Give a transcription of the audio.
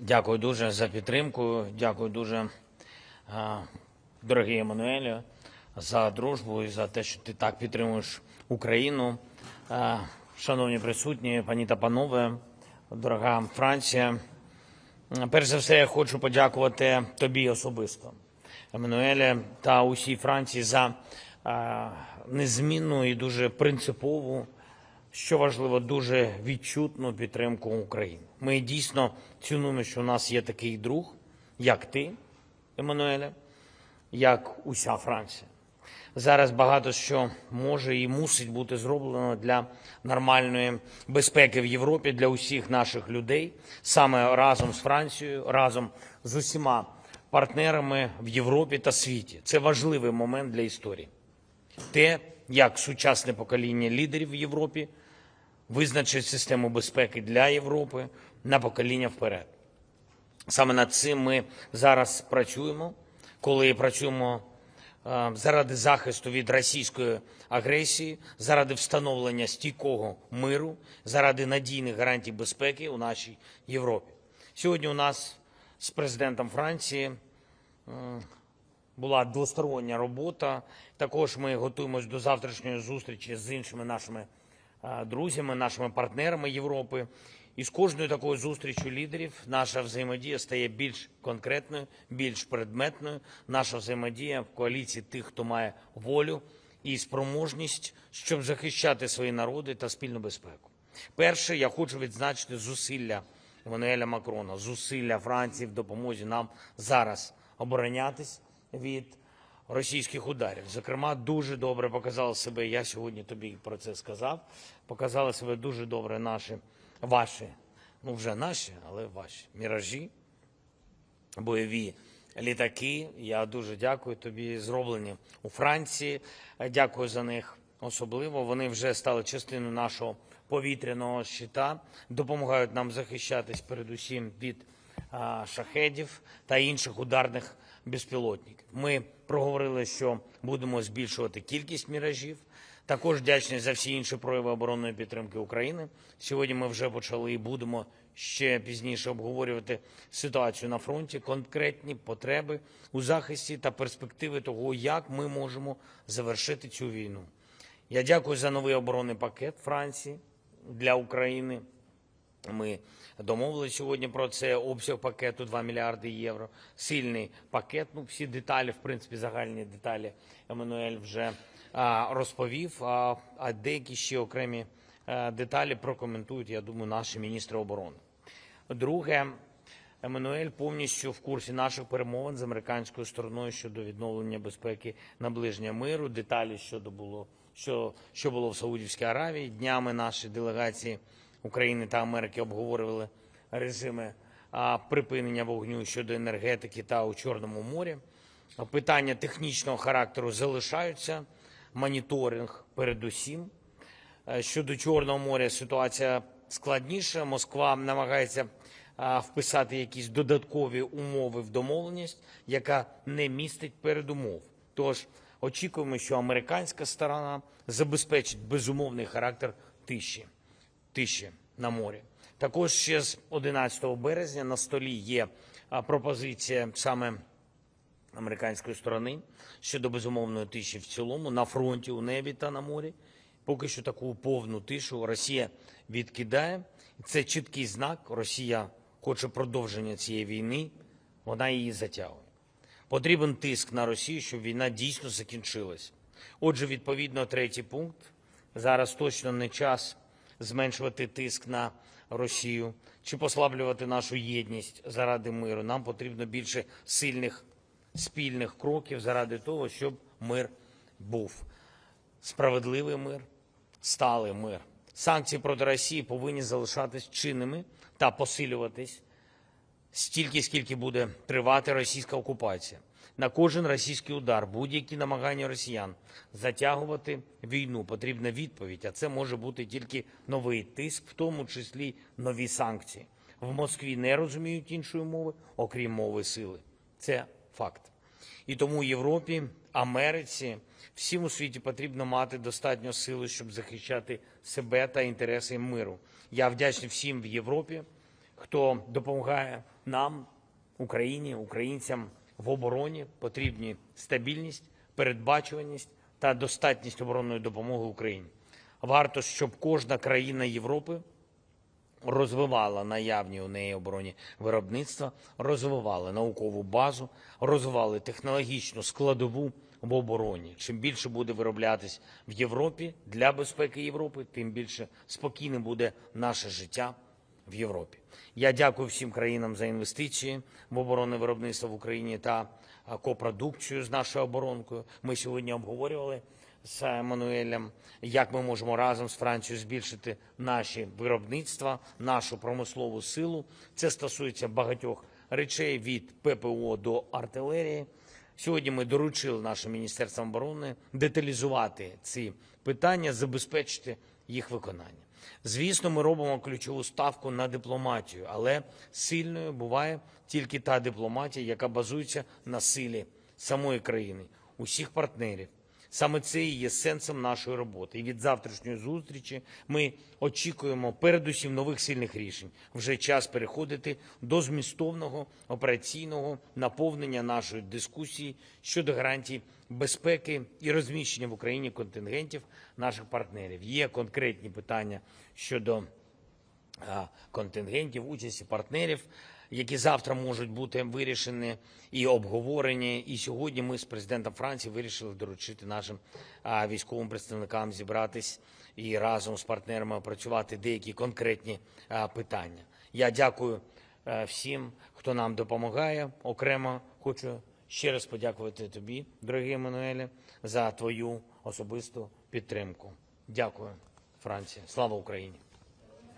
Дякую дуже за підтримку. Дякую дуже, а, дорогий Еммануелю, за дружбу і за те, що ти так підтримуєш Україну. Шановні присутні, пані та панове, дорога Франція. Перш за все, я хочу подякувати тобі особисто, Еммануеле, та усій Франції за незмінну і дуже принципову що важливо, дуже відчутну підтримку України. Ми дійсно цінуємо, що у нас є такий друг, як ти, Еммануеле, як уся Франція. Зараз багато що може і мусить бути зроблено для нормальної безпеки в Європі для усіх наших людей, саме разом з Францією, разом з усіма партнерами в Європі та світі. Це важливий момент для історії. Те, як сучасне покоління лідерів в Європі визначить систему безпеки для Європи на покоління вперед. Саме над цим ми зараз працюємо, коли працюємо е, заради захисту від російської агресії, заради встановлення стійкого миру, заради надійних гарантій безпеки у нашій Європі. Сьогодні у нас з президентом Франції була двостороння робота. Також ми готуємось до завтрашньої зустрічі з іншими нашими е, друзями, нашими партнерами Європи. І з кожною такою зустрічю лідерів наша взаємодія стає більш конкретною, більш предметною. Наша взаємодія в коаліції тих, хто має волю і спроможність, щоб захищати свої народи та спільну безпеку. Перше, я хочу відзначити зусилля Еммануеля Макрона, зусилля Франції в допомозі нам зараз оборонятись від російських ударів. Зокрема, дуже добре показали себе. Я сьогодні тобі про це сказав. Показали себе дуже добре наші, ваші, ну вже наші, але ваші міражі, бойові літаки. Я дуже дякую тобі. Зроблені у Франції. Дякую за них особливо. Вони вже стали частиною нашого повітряного щита, допомагають нам захищатись передусім від а, шахедів та інших ударних безпілотників. Ми проговорили, що будемо збільшувати кількість міражів. Також вдячні за всі інші прояви оборонної підтримки України. Сьогодні ми вже почали і будемо ще пізніше обговорювати ситуацію на фронті, конкретні потреби у захисті та перспективи того, як ми можемо завершити цю війну. Я дякую за новий оборонний пакет Франції для України. Ми домовилися сьогодні про це. Обсяг пакету 2 мільярди євро. Сильний пакет. Ну, всі деталі, в принципі, загальні деталі Еммануель вже а, розповів. А, а деякі ще окремі а, деталі прокоментують, я думаю, наші міністри оборони. Друге, Еммануель повністю в курсі наших перемовин з американською стороною щодо відновлення безпеки наближення миру. Деталі щодо було що, що було в Саудівській Аравії. Днями наші делегації України та Америки обговорювали режими припинення вогню щодо енергетики та у Чорному морі. Питання технічного характеру залишаються. Моніторинг передусім. Е, Щодо Чорного моря ситуація складніша. Москва намагається вписати якісь додаткові умови в домовленість, яка не містить передумов. Тож очікуємо, що американська сторона забезпечить безумовний характер тиші, тиші на морі. Також ще з 11 березня на столі є пропозиція саме американської сторони щодо безумовної тиші в цілому на фронті, у небі та на морі. Поки що таку повну тишу Росія відкидає. Це чіткий знак. Росія хоче продовження цієї війни, вона її затягує. Потрібен тиск на Росію, щоб війна дійсно закінчилась. Отже, відповідно, третій пункт. Зараз точно не час зменшувати тиск на Росію чи послаблювати нашу єдність заради миру. Нам потрібно більше сильних спільних кроків заради того, щоб мир був. Справедливий мир, сталий мир. Санкції проти Росії повинні залишатись чинними та посилюватись стільки, скільки буде тривати російська окупація. На кожен російський удар, будь-які намагання росіян затягувати війну, потрібна відповідь. А це може бути тільки новий тиск, в тому числі нові санкції. В Москві не розуміють іншої мови, окрім мови сили. Це факт. І тому Європі, Америці, всім у світі потрібно мати достатньо сили, щоб захищати себе та інтереси миру. Я вдячний всім в Європі, хто допомагає нам, Україні, українцям в обороні. Потрібні стабільність, передбачуваність та достатність оборонної допомоги Україні. Варто, щоб кожна країна Європи розвивала наявні у неї оборонні виробництва, розвивали наукову базу, розвивали технологічну складову в обороні. Чим більше буде вироблятись в Європі для безпеки Європи, тим більше спокійним буде наше життя в Європі. Я дякую всім країнам за інвестиції в оборонне виробництво в Україні та копродукцію з нашою оборонкою. Ми сьогодні обговорювали з Еммануелем, як ми можемо разом з Францією збільшити наші виробництва, нашу промислову силу. Це стосується багатьох речей від ППО до артилерії. Сьогодні ми доручили нашим міністерствам оборони деталізувати ці питання, забезпечити їх виконання. Звісно, ми робимо ключову ставку на дипломатію, але сильною буває тільки та дипломатія, яка базується на силі самої країни, усіх партнерів. Саме це і є сенсом нашої роботи. І від завтрашньої зустрічі ми очікуємо передусім нових сильних рішень. Вже час переходити до змістовного операційного наповнення нашої дискусії щодо гарантій безпеки і розміщення в Україні контингентів наших партнерів. Є конкретні питання щодо контингентів, участі партнерів, які завтра можуть бути вирішені і обговорені. І сьогодні ми з президентом Франції вирішили доручити нашим військовим представникам зібратись і разом з партнерами опрацювати деякі конкретні питання. Я дякую всім, хто нам допомагає. Окремо хочу ще раз подякувати тобі, дорогий Еммануеле, за твою особисту підтримку. Дякую, Франція. Слава Україні!